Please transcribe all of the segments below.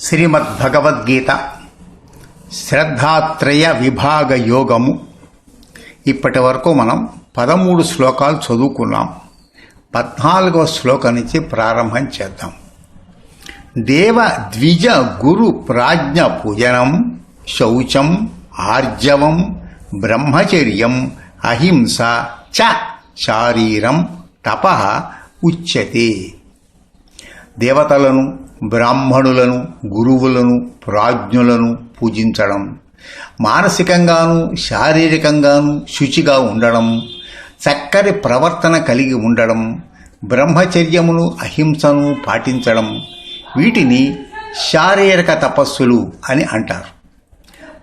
శ్రీమద్భగవద్గీత శ్రద్ధాత్రయ విభాగ యోగము ఇప్పటి వరకు మనం పదమూడు శ్లోకాలు చదువుకున్నాం. పద్నాలుగవ శ్లోకం నుంచి ప్రారంభం చేద్దాం. దేవ ద్విజ గురు ప్రాజ్ఞ పూజనం శౌచం ఆర్జవం బ్రహ్మచర్యం అహింస చ శారీరం తప ఉచ్యతే. దేవతలను బ్రాహ్మణులను గురువులను ప్రాజ్ఞులను పూజించడం మానసికంగాను శారీరకంగాను శుచిగా ఉండడం చక్కని ప్రవర్తన కలిగి ఉండడం బ్రహ్మచర్యమును అహింసను పాటించడం వీటిని శారీరక తపస్సులు అని అంటారు.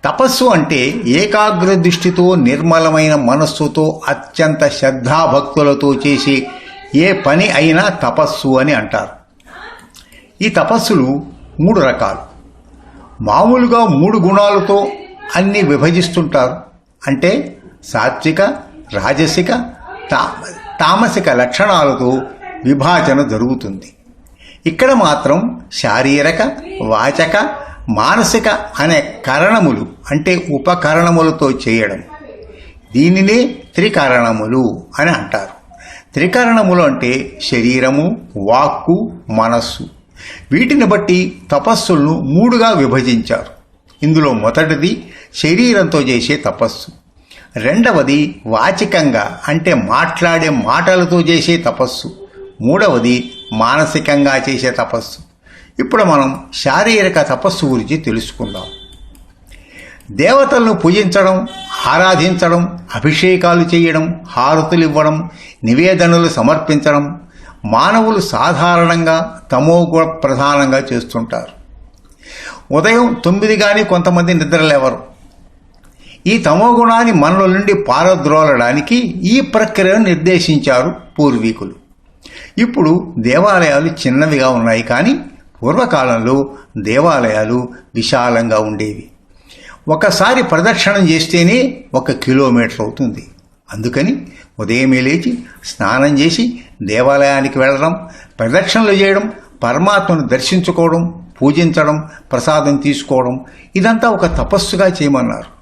తపస్సు అంటే ఏకాగ్ర దృష్టితో నిర్మలమైన మనస్సుతో అత్యంత శ్రద్ధాభక్తులతో చేసే ఏ పని అయినా తపస్సు అని అంటారు. ఈ తపస్సులు మూడు రకాలు. మామూలుగా మూడు గుణాలతో అన్ని విభజిస్తుంటారు. అంటే సాత్విక రాజసిక తా తామసిక లక్షణాలతో విభాజన జరుగుతుంది. ఇక్కడ మాత్రం శారీరక వాచక మానసిక అనే కరణములు అంటే ఉపకరణములతో చేయడం. దీనినే త్రికరణములు అని అంటారు. త్రికరణములు అంటే శరీరము వాక్కు మనస్సు. వీటిని బట్టి తపస్సులను మూడుగా విభజించారు. ఇందులో మొదటిది శరీరంతో చేసే తపస్సు. రెండవది వాచికంగా అంటే మాట్లాడే మాటలతో చేసే తపస్సు. మూడవది మానసికంగా చేసే తపస్సు. ఇప్పుడు మనం శారీరక తపస్సు గురించి తెలుసుకుందాం. దేవతలను పూజించడం ఆరాధించడం అభిషేకాలు చేయడం హారతులు ఇవ్వడం నివేదనలు సమర్పించడం మానవులు సాధారణంగా తమో గుణ ప్రధానంగా చేస్తుంటారు. ఉదయం తొమ్మిది కానీ కొంతమంది నిద్రలేవరు ఈ తమో గుణాన్ని మనలో నుండి పారద్రోలడానికి ఈ ప్రక్రియను నిర్దేశించారు పూర్వీకులు. ఇప్పుడు దేవాలయాలు చిన్నవిగా ఉన్నాయి కానీ పూర్వకాలంలో దేవాలయాలు విశాలంగా ఉండేవి. ఒకసారి ప్రదక్షిణం చేస్తేనే ఒక కిలోమీటర్ అవుతుంది. అందుకని ఉదయమే లేచి స్నానం చేసి దేవాలయానికి వెళ్ళడం ప్రదక్షిణలు చేయడం పరమాత్మను దర్శించుకోవడం పూజించడం ప్రసాదం తీసుకోవడం ఇదంతా ఒక తపస్సుగా చేయమన్నారు.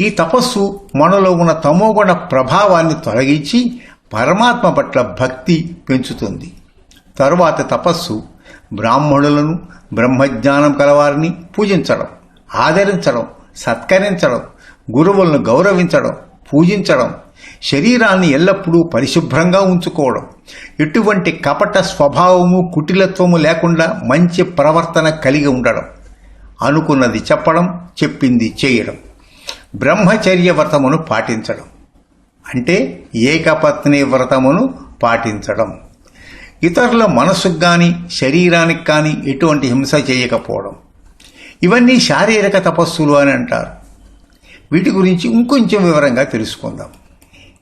ఈ తపస్సు మనలో ఉన్న తమోగుణ ప్రభావాన్ని తొలగించి పరమాత్మ పట్ల భక్తి పెంచుతుంది. తరువాత తపస్సు బ్రాహ్మణులను బ్రహ్మజ్ఞానం కలవారిని పూజించడం ఆదరించడం సత్కరించడం గురువులను గౌరవించడం పూజించడం శరీరాన్ని ఎల్లప్పుడూ పరిశుభ్రంగా ఉంచుకోవడం. ఎటువంటి కపట స్వభావము కుటిలత్వము లేకుండా మంచి ప్రవర్తన కలిగి ఉండడం. అనుకున్నది చెప్పడం చెప్పింది చేయడం. బ్రహ్మచర్య వ్రతమును పాటించడం. అంటే ఏకపత్ని వ్రతమును పాటించడం. ఇతరుల మనసుకు కానీ శరీరానికి కానీ ఎటువంటి హింస చేయకపోవడం. ఇవన్నీ శారీరక తపస్సులు అని అంటారు. వీటి గురించి ఇంకొంచెం వివరంగా తెలుసుకుందాం.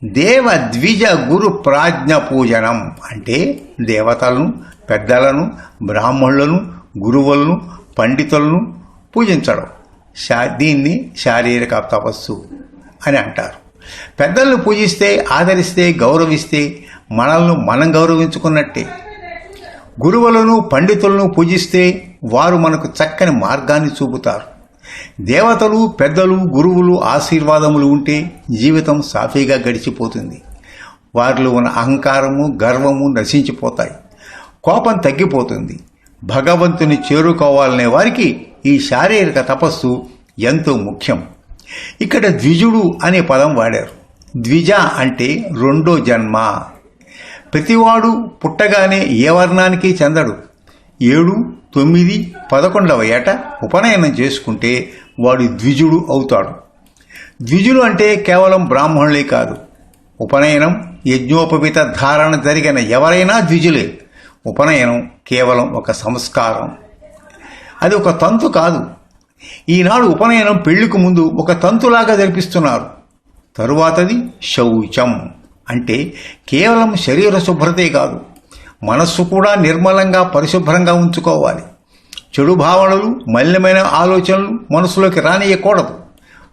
దేవ ద్విజ గురు ప్రాజ్ఞ పూజనం అంటే దేవతలను పెద్దలను బ్రాహ్మణులను గురువులను పండితులను పూజించడం. శా దీన్ని శారీరక తపస్సు అని అంటారు. పెద్దలను పూజిస్తే ఆదరిస్తే గౌరవిస్తే మనల్ని మనం గౌరవించుకున్నట్టే. గురువులను పండితులను పూజిస్తే వారు మనకు చక్కని మార్గాన్ని చూపుతారు. దేవతలు పెద్దలు గురువులు ఆశీర్వాదములు ఉంటే జీవితం సాఫీగా గడిచిపోతుంది. వారిలో ఉన్న అహంకారము గర్వము నశించిపోతాయి. కోపం తగ్గిపోతుంది. భగవంతుని చేరుకోవాలనే వారికి ఈ శారీరక తపస్సు ఎంతో ముఖ్యం. ఇక్కడ ద్విజుడు అనే పదం వాడారు. ద్విజ అంటే రెండో జన్మ. ప్రతివాడు పుట్టగానే ఏ వర్ణానికి చెందడు? ఏడు తొమ్మిది పదకొండవ ఏట ఉపనయనం చేసుకుంటే వాడు ద్విజుడు అవుతాడు. ద్విజులు అంటే కేవలం బ్రాహ్మణులే కాదు. ఉపనయనం యజ్ఞోపవిత ధారణ జరిగిన ఎవరైనా ద్విజులే. ఉపనయనం కేవలం ఒక సంస్కారం. అది ఒక తంతు కాదు. ఈనాడు ఉపనయనం పెళ్ళికి ముందు ఒక తంతులాగా జరిపిస్తున్నారు. తరువాతది శౌచం. అంటే కేవలం శరీర శుభ్రతే కాదు. మనస్సు కూడా నిర్మలంగా పరిశుభ్రంగా ఉంచుకోవాలి. చెడు భావనలు మలినమైన ఆలోచనలు మనసులోకి రానియకూడదు.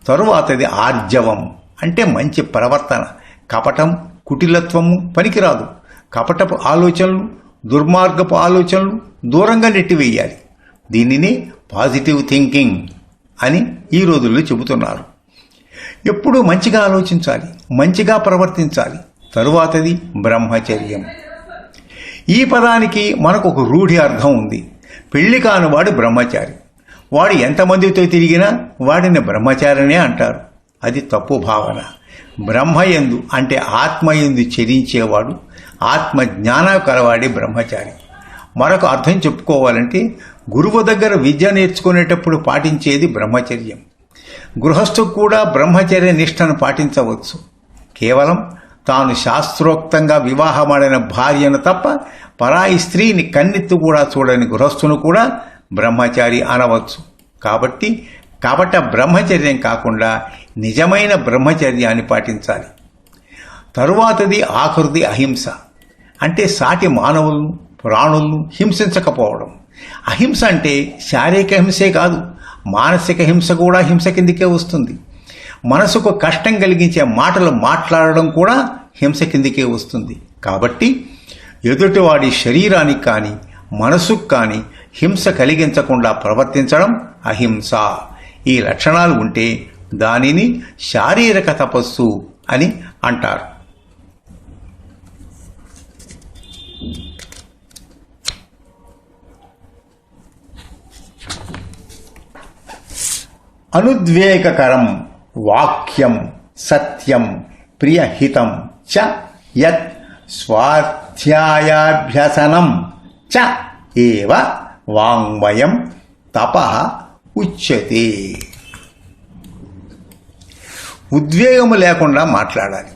తరువాతది ఆర్జవం అంటే మంచి ప్రవర్తన. కపటం కుటిలత్వము పనికిరాదు. కపటపు ఆలోచనలు దుర్మార్గపు ఆలోచనలు దూరంగా నెట్టివేయాలి. దీనిని పాజిటివ్ థింకింగ్ అని ఈ రోజుల్లో చెబుతున్నారు. ఎప్పుడూ మంచిగా ఆలోచించాలి మంచిగా ప్రవర్తించాలి. తరువాతది బ్రహ్మచర్యం. ఈ పదానికి మనకు ఒక రూఢి అర్థం ఉంది. పెళ్ళి కానివాడు బ్రహ్మచారి. వాడు ఎంతమందితో తిరిగినా వాడిని బ్రహ్మచారినే అంటారు. అది తప్పు భావన. బ్రహ్మయందు అంటే ఆత్మయందు చెరించేవాడు ఆత్మ జ్ఞానం కలవాడే బ్రహ్మచారి. మరొక అర్థం చెప్పుకోవాలంటే గురువు దగ్గర విద్య నేర్చుకునేటప్పుడు పాటించేది బ్రహ్మచర్యం. గృహస్థు కూడా బ్రహ్మచర్య నిష్టను పాటించవచ్చు. కేవలం తాను శాస్త్రోక్తంగా వివాహమాడిన భార్యను తప్ప పరాయి స్త్రీని కన్నెత్తు కూడా చూడని గృహస్థును కూడా బ్రహ్మచారి అనవచ్చు. కాబట్టి కాబట్టి బ్రహ్మచర్యం కాకుండా నిజమైన బ్రహ్మచర్యాన్ని పాటించాలి. తరువాతది ఆకృతి అహింస. అంటే సాటి మానవులను ప్రాణులను హింసించకపోవడం. అహింస అంటే శారీరక హింసే కాదు మానసిక హింస కూడా హింస కిందికే వస్తుంది. మనసుకు కష్టం కలిగించే మాటలు మాట్లాడడం కూడా హింస కిందికే వస్తుంది. కాబట్టి ఎదుటివాడి శరీరానికి కానీ మనసుకు కానీ హింస కలిగించకుండా ప్రవర్తించడం అహింస. ఈ లక్షణాలు ఉంటే దానిని శారీరక తపస్సు అని అంటారు. అనుద్వేగకరం వాక్యం సత్యం ప్రియహితం చ యత్ స్వాధ్యాయాభ్యసనం చ ఏవ వాంగ్మయం తప ఉచ్యతే. ఉద్వేగము లేకుండా మాట్లాడాలి.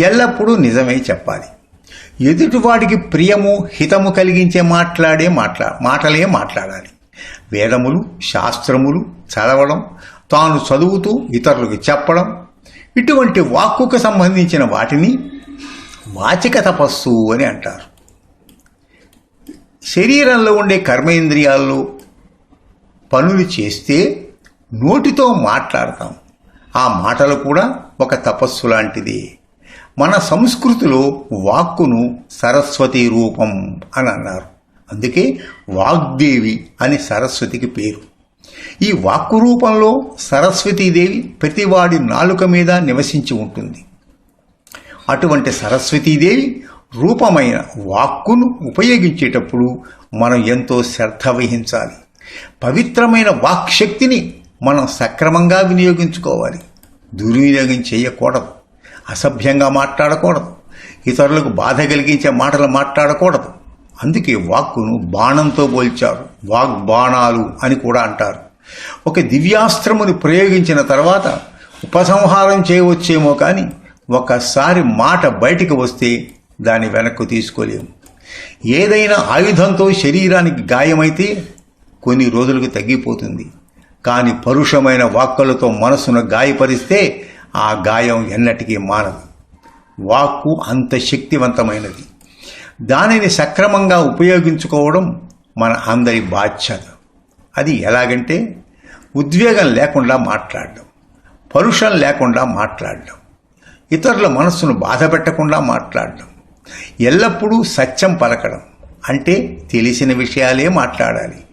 ఎల్లప్పుడూ నిజమే చెప్పాలి. ఎదుటివాడికి ప్రియము హితము కలిగించే మాట్లాడే మాట్లా మాటలే మాట్లాడాలి. వేదములు శాస్త్రములు చదవడం తాను చదువుతూ ఇతరులకు చెప్పడం ఇటువంటి వాక్కుకు సంబంధించిన వాటిని వాచిక తపస్సు అని అంటారు. శరీరంలో ఉండే కర్మేంద్రియాల్లో పనులు చేస్తే నోటితో మాట్లాడతాం. ఆ మాటలు కూడా ఒక తపస్సు లాంటిది. మన సంస్కృతిలో వాక్కును సరస్వతి రూపం అని అన్నారు. అందుకే వాగ్దేవి అని సరస్వతికి పేరు. ఈ వాక్కు రూపంలో సరస్వతీదేవి ప్రతివాడి నాలుక మీద నివసించి ఉంటుంది. అటువంటి సరస్వతీదేవి రూపమైన వాక్కును ఉపయోగించేటప్పుడు మనం ఎంతో శ్రద్ధ వహించాలి. పవిత్రమైన వాక్శక్తిని మనం సక్రమంగా వినియోగించుకోవాలి. దుర్వినియోగం చేయకూడదు. అసభ్యంగా మాట్లాడకూడదు. ఇతరులకు బాధ కలిగించే మాటలు మాట్లాడకూడదు. అందుకే వాక్కును బాణంతో పోల్చారు వాగ్బాణాలు అని కూడా అంటారు. ఒక దివ్యాస్త్రముని ప్రయోగించిన తర్వాత ఉపసంహారం చేయవచ్చేమో కానీ ఒకసారి మాట బయటికి వస్తే దాన్ని వెనక్కు తీసుకోలేము. ఏదైనా ఆయుధంతో శరీరానికి గాయమైతే కొన్ని రోజులకు తగ్గిపోతుంది. కానీ పరుషమైన వాక్కులతో మనసును గాయపరిస్తే ఆ గాయం ఎన్నటికీ మానదు. వాక్కు అంత శక్తివంతమైనది. దానిని సక్రమంగా ఉపయోగించుకోవడం మన అందరి బాధ్యత. అది ఎలాగంటే ఉద్వేగం లేకుండా మాట్లాడడం పరుషం లేకుండా మాట్లాడడం ఇతరుల మనస్సును బాధపెట్టకుండా మాట్లాడడం ఎల్లప్పుడూ సత్యం పలకడం అంటే తెలిసిన విషయాలే మాట్లాడాలి.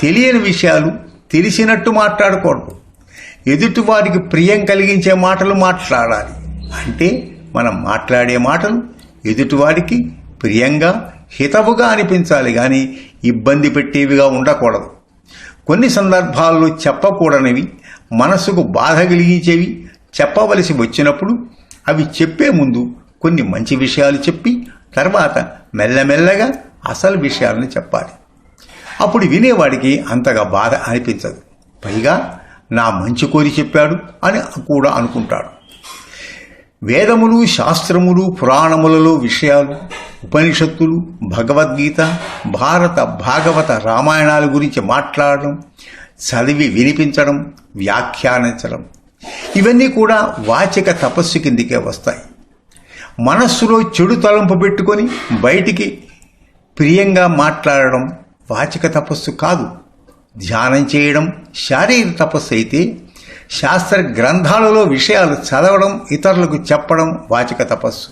తెలియని విషయాలు తెలిసినట్టు మాట్లాడకూడదు. ఎదుటివారికి ప్రియం కలిగించే మాటలు మాట్లాడాలి. అంటే మనం మాట్లాడే మాటలు ఎదుటివారికి ప్రియంగా హితవుగా అనిపించాలి. కానీ ఇబ్బంది పెట్టేవిగా ఉండకూడదు. కొన్ని సందర్భాల్లో చెప్పకూడనివి మనసుకు బాధ కలిగించేవి చెప్పవలసి వచ్చినప్పుడు అవి చెప్పే ముందు కొన్ని మంచి విషయాలు చెప్పి తర్వాత మెల్లమెల్లగా అసలు విషయాలను చెప్పాలి. అప్పుడు వినేవాడికి అంతగా బాధ అనిపించదు. పైగా నా మంచి కోరి చెప్పాడు అని కూడా అనుకుంటాడు. వేదములు శాస్త్రములు పురాణములలో విషయాలు ఉపనిషత్తులు భగవద్గీత భారత భాగవత రామాయణాల గురించి మాట్లాడడం చదివి వినిపించడం వ్యాఖ్యానించడం. ఇవన్నీ కూడా వాచిక తపస్సు కిందికే వస్తాయి. మనస్సులో చెడు తలంపు పెట్టుకొని బయటికి ప్రియంగా మాట్లాడడం వాచిక తపస్సు కాదు. ధ్యానం చేయడం శారీరక తపస్సు అయితే శాస్త్ర గ్రంథాలలో విషయాలు చదవడం ఇతరులకు చెప్పడం వాచిక తపస్సు.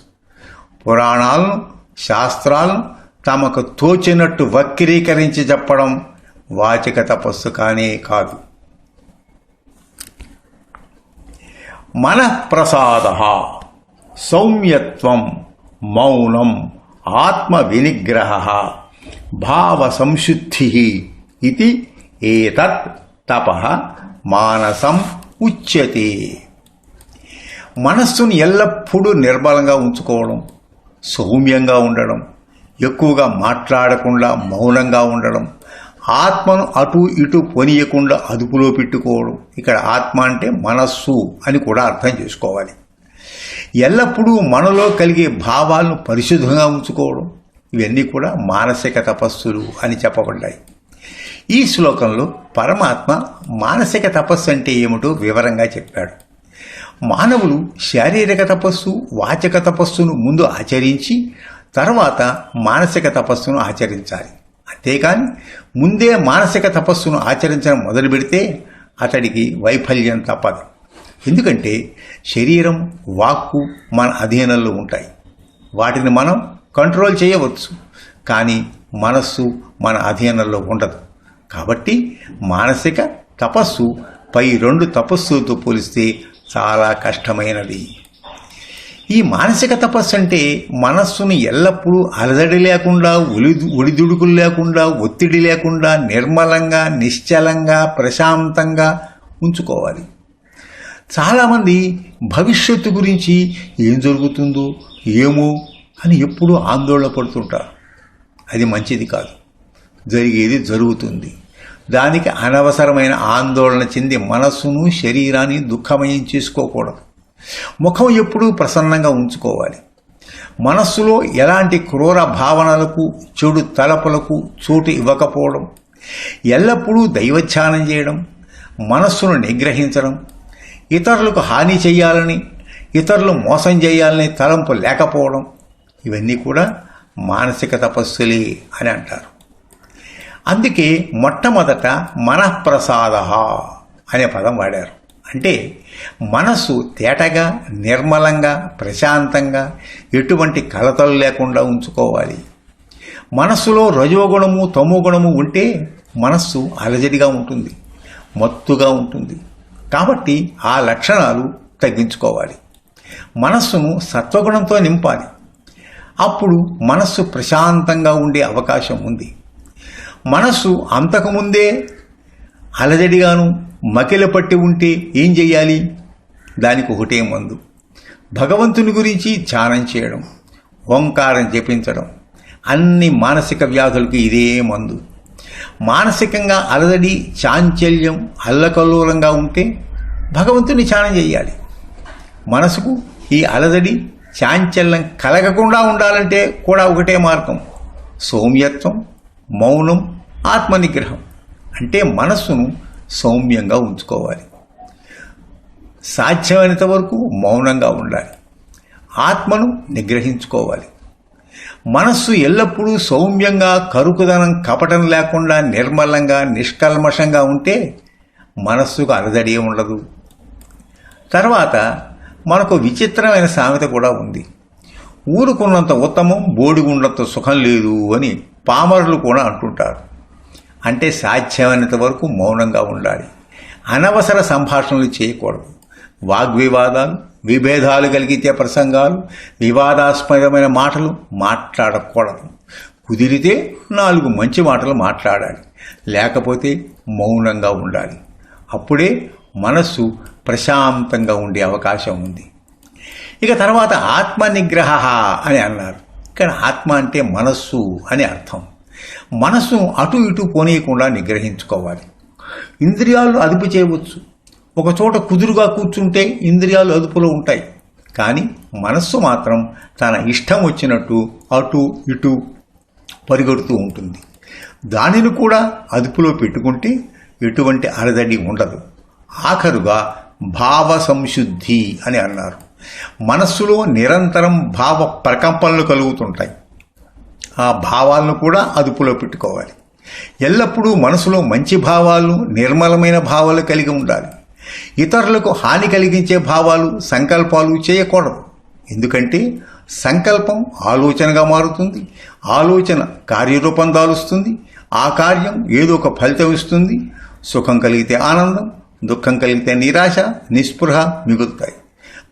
పురాణాలను శాస్త్రాలను తమకు తోచినట్టు వక్రీకరించి చెప్పడం వాచిక తపస్సు కానే కాదు. మనఃప్రసాద సౌమ్యత్వం మౌనం ఆత్మ వినిగ్రహ భావ సంశుద్ధి ఇది ఏతత్ తప మానసం ఉచ్యతి. మనస్సును ఎల్లప్పుడూ నిర్మలంగా ఉంచుకోవడం సౌమ్యంగా ఉండడం ఎక్కువగా మాట్లాడకుండా మౌనంగా ఉండడం ఆత్మను అటు ఇటు పొనియకుండా అదుపులో పెట్టుకోవడం. ఇక్కడ ఆత్మ అంటే మనస్సు అని కూడా అర్థం చేసుకోవాలి. ఎల్లప్పుడూ మనలో కలిగే భావాలను పరిశుద్ధంగా ఉంచుకోవడం. ఇవన్నీ కూడా మానసిక తపస్సులు అని చెప్పబడ్డాయి. ఈ శ్లోకంలో పరమాత్మ మానసిక తపస్సు అంటే ఏమిటో వివరంగా చెప్పాడు. మానవులు శారీరక తపస్సు వాచక తపస్సును ముందు ఆచరించి తర్వాత మానసిక తపస్సును ఆచరించాలి. అంతేకాని ముందే మానసిక తపస్సును ఆచరించడం మొదలు పెడితే అతడికి వైఫల్యం తప్పదు. ఎందుకంటే శరీరం వాక్కు మన అధీనంలో ఉంటాయి. వాటిని మనం కంట్రోల్ చేయవచ్చు. కానీ మనస్సు మన అధీనంలో ఉండదు. కాబట్టి మానసిక తపస్సు పై రెండు తపస్సుతో పోలిస్తే చాలా కష్టమైనది. ఈ మానసిక తపస్సు అంటే మనస్సును ఎల్లప్పుడూ అలజడి లేకుండా ఒలి ఒడిదుడుకులు లేకుండా ఒత్తిడి లేకుండా నిర్మలంగా నిశ్చలంగా ప్రశాంతంగా ఉంచుకోవాలి. చాలామంది భవిష్యత్తు గురించి ఏం జరుగుతుందో ఏమో అని ఎప్పుడూ ఆందోళన పడుతుంటారు. అది మంచిది కాదు. జరిగేది జరుగుతుంది. దానికి అనవసరమైన ఆందోళన చెంది మనస్సును శరీరాన్ని దుఃఖమయం చేసుకోకూడదు. ముఖం ఎప్పుడూ ప్రసన్నంగా ఉంచుకోవాలి. మనస్సులో ఎలాంటి క్రూర భావనలకు చెడు తలపులకు చోటు ఇవ్వకపోవడం ఎల్లప్పుడూ దైవధ్యానం చేయడం మనస్సును నిగ్రహించడం ఇతరులకు హాని చేయాలని ఇతరులు మోసం చేయాలని తలంపు లేకపోవడం ఇవన్నీ కూడా మానసిక తపస్సులే అని అంటారు. అందుకే మొట్టమొదట మనఃప్రసాద అనే పదం వాడారు. అంటే మనస్సు తేటగా నిర్మలంగా ప్రశాంతంగా ఎటువంటి కలతలు లేకుండా ఉంచుకోవాలి. మనస్సులో రజోగుణము తమోగుణము ఉంటే మనస్సు అలజడిగా ఉంటుంది మత్తుగా ఉంటుంది. కాబట్టి ఆ లక్షణాలు తగ్గించుకోవాలి. మనస్సును సత్వగుణంతో నింపాలి. అప్పుడు మనస్సు ప్రశాంతంగా ఉండే అవకాశం ఉంది. మనస్సు అంతకుముందే అలజడిగాను మకిల పట్టి ఉంటే ఏం చెయ్యాలి? దానికి ఒకటే మందు. భగవంతుని గురించి ధ్యానం చేయడం ఓంకారం జపించడం అన్ని మానసిక వ్యాధులకి ఇదే మందు. మానసికంగా అలజడి చాంచల్యం అల్లకల్లోలంగా ఉంటే భగవంతుని ధ్యానం చేయాలి మనసుకు ఈ అలజడి చాంచల్యం కలగకుండా ఉండాలంటే కూడా ఒకటే మార్గం సౌమ్యత్వం మౌనం ఆత్మనిగ్రహం అంటే మనస్సును సౌమ్యంగా ఉంచుకోవాలి. సాధ్యమైనంత వరకు మౌనంగా ఉండాలి. ఆత్మను నిగ్రహించుకోవాలి. మనస్సు ఎల్లప్పుడూ సౌమ్యంగా కరుకుదనం కపటం లేకుండా నిర్మలంగా నిష్కల్మషంగా ఉంటే మనస్సుకు అలజడి ఉండదు. తర్వాత మనకు విచిత్రమైన సామెత కూడా ఉంది. ఊరుకున్నంత ఉత్తమం బోడిగుండంత సుఖం లేదు అని. పామరులు కూడా అంటుంటారు. అంటే సాధ్యమైనంత వరకు మౌనంగా ఉండాలి. అనవసర సంభాషణలు చేయకూడదు. వాగ్వివాదాలు విభేదాలు కలిగితే ప్రసంగాలు వివాదాస్పదమైన మాటలు మాట్లాడకూడదు. కుదిరితే నాలుగు మంచి మాటలు మాట్లాడాలి. లేకపోతే మౌనంగా ఉండాలి. అప్పుడే మనస్సు ప్రశాంతంగా ఉండే అవకాశం ఉంది. ఇక తర్వాత ఆత్మ నిగ్రహ అని అన్నారు. ఇక్కడ ఆత్మ అంటే మనస్సు అని అర్థం. మనస్సు అటు ఇటు పోనీయకుండా నిగ్రహించుకోవాలి. ఇంద్రియాలు అదుపు చేయవచ్చు. ఒక చోట కుదురుగా కూర్చుంటే ఇంద్రియాలు అదుపులో ఉంటాయి. కానీ మనస్సు మాత్రం తన ఇష్టం వచ్చినట్టు అటు ఇటు పరిగెడుతూ ఉంటుంది. దానిని కూడా అదుపులో పెట్టుకుంటే ఎటువంటి అరదడి ఉండదు. ఆఖరుగా భావ సంశుద్ధి అని అన్నారు. మనస్సులో నిరంతరం భావ ప్రకంపనలు కలుగుతుంటాయి. ఆ భావాలను కూడా అదుపులో పెట్టుకోవాలి. ఎల్లప్పుడూ మనసులో మంచి భావాలు నిర్మలమైన భావాలు కలిగి ఉండాలి. ఇతరులకు హాని కలిగించే భావాలు సంకల్పాలు చేయకూడదు. ఎందుకంటే సంకల్పం ఆలోచనగా మారుతుంది. ఆలోచన కార్యరూపం దాలుస్తుంది. ఆ కార్యం ఏదో ఒక ఫలితం ఇస్తుంది. సుఖం కలిగితే ఆనందం దుఃఖం కలిగితే నిరాశ నిస్పృహ మిగులుతాయి.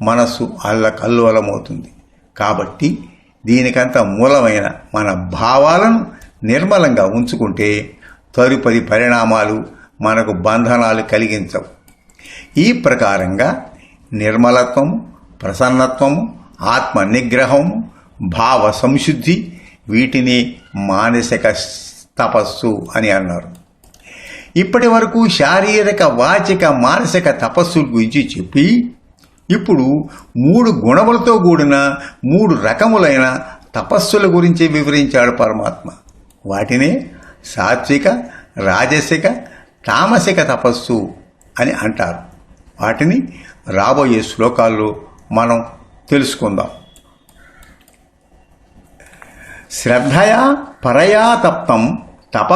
మనస్సు అల్లకల్లోలమవుతుంది కాబట్టి దీనికంత మూలమైన మన భావాలను నిర్మలంగా ఉంచుకుంటే తదుపరి పరిణామాలు మనకు బంధనాలు కలిగించవు. ఈ ప్రకారంగా నిర్మలత్వం ప్రసన్నత్వం ఆత్మ నిగ్రహం భావ సంశుద్ధి వీటిని మానసిక తపస్సు అని అన్నారు. ఇప్పటి వరకు శారీరక వాచిక మానసిక తపస్సు గురించి చెప్పి ఇప్పుడు మూడు గుణములతో కూడిన మూడు రకములైన తపస్సుల గురించి వివరించాడు పరమాత్మ. వాటినే సాత్విక రాజసిక తామసిక తపస్సు అని అంటారు. వాటిని రాబోయే శ్లోకాల్లో మనం తెలుసుకుందాం. శ్రద్ధయా పరయా తప్తం తప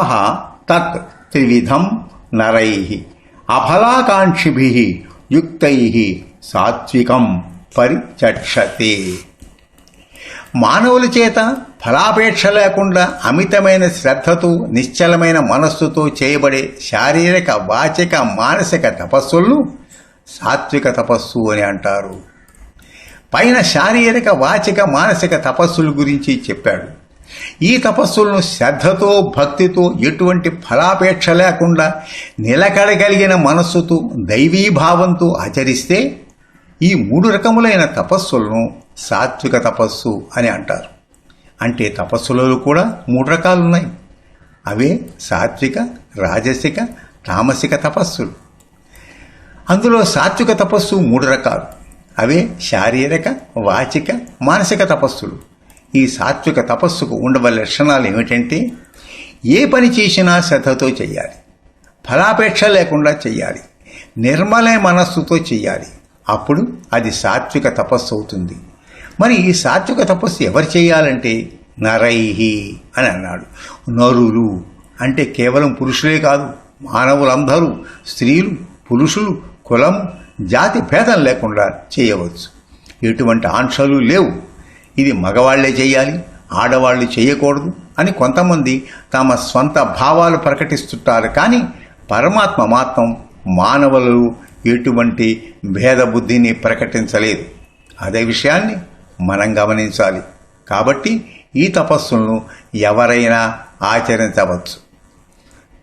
తత్ త్రివిధం నరై అఫలాకాంక్షిభి యుక్తై సాత్వికం పరిచక్షతే. మానవుల చేత ఫలాపేక్ష లేకుండా అమితమైన శ్రద్ధతో నిశ్చలమైన మనస్సుతో చేయబడే శారీరక వాచిక మానసిక తపస్సులను సాత్విక తపస్సు అని అంటారు. పైన శారీరక వాచిక మానసిక తపస్సుల గురించి చెప్పాడు. ఈ తపస్సులను శ్రద్ధతో భక్తితో ఎటువంటి ఫలాపేక్ష లేకుండా నిలకడగలిగిన మనస్సుతో దైవీభావంతో ఆచరిస్తే ఈ మూడు రకములైన తపస్సులను సాత్విక తపస్సు అని అంటారు. అంటే తపస్సులలో కూడా మూడు రకాలు ఉన్నాయి అవే సాత్విక రాజసిక తామసిక తపస్సులు. అందులో సాత్విక తపస్సు మూడు రకాలు. అవే శారీరక వాచిక మానసిక తపస్సులు. ఈ సాత్విక తపస్సుకు ఉండవల లక్షణాలు ఏమిటంటే ఏ పని చేసినా శ్రద్ధతో చేయాలి. ఫలాపేక్ష లేకుండా చేయాలి. నిర్మలే మనస్సుతో చేయాలి. అప్పుడు అది సాత్విక తపస్సు అవుతుంది. మరి ఈ సాత్విక తపస్సు ఎవరు చేయాలంటే నరైహి అని అన్నాడు. నరులు అంటే కేవలం పురుషులే కాదు మానవులందరూ స్త్రీలు పురుషులు కులం జాతి భేదం లేకుండా చేయవచ్చు. ఎటువంటి ఆంక్షలు లేవు. ఇది మగవాళ్ళే చేయాలి ఆడవాళ్ళు చేయకూడదు అని కొంతమంది తమ స్వంత భావాలు ప్రకటిస్తుంటారు. కానీ పరమాత్మ మాత్రం మానవులు ఎటువంటి భేదబుద్ధిని ప్రకటించలేదు. అదే విషయాన్ని మనం గమనించాలి. కాబట్టి ఈ తపస్సులను ఎవరైనా ఆచరించవచ్చు.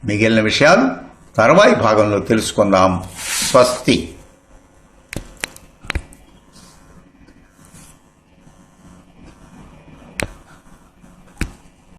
మిగిలిన విషయాలు తర్వాయి భాగంలో తెలుసుకుందాం. స్వస్తి.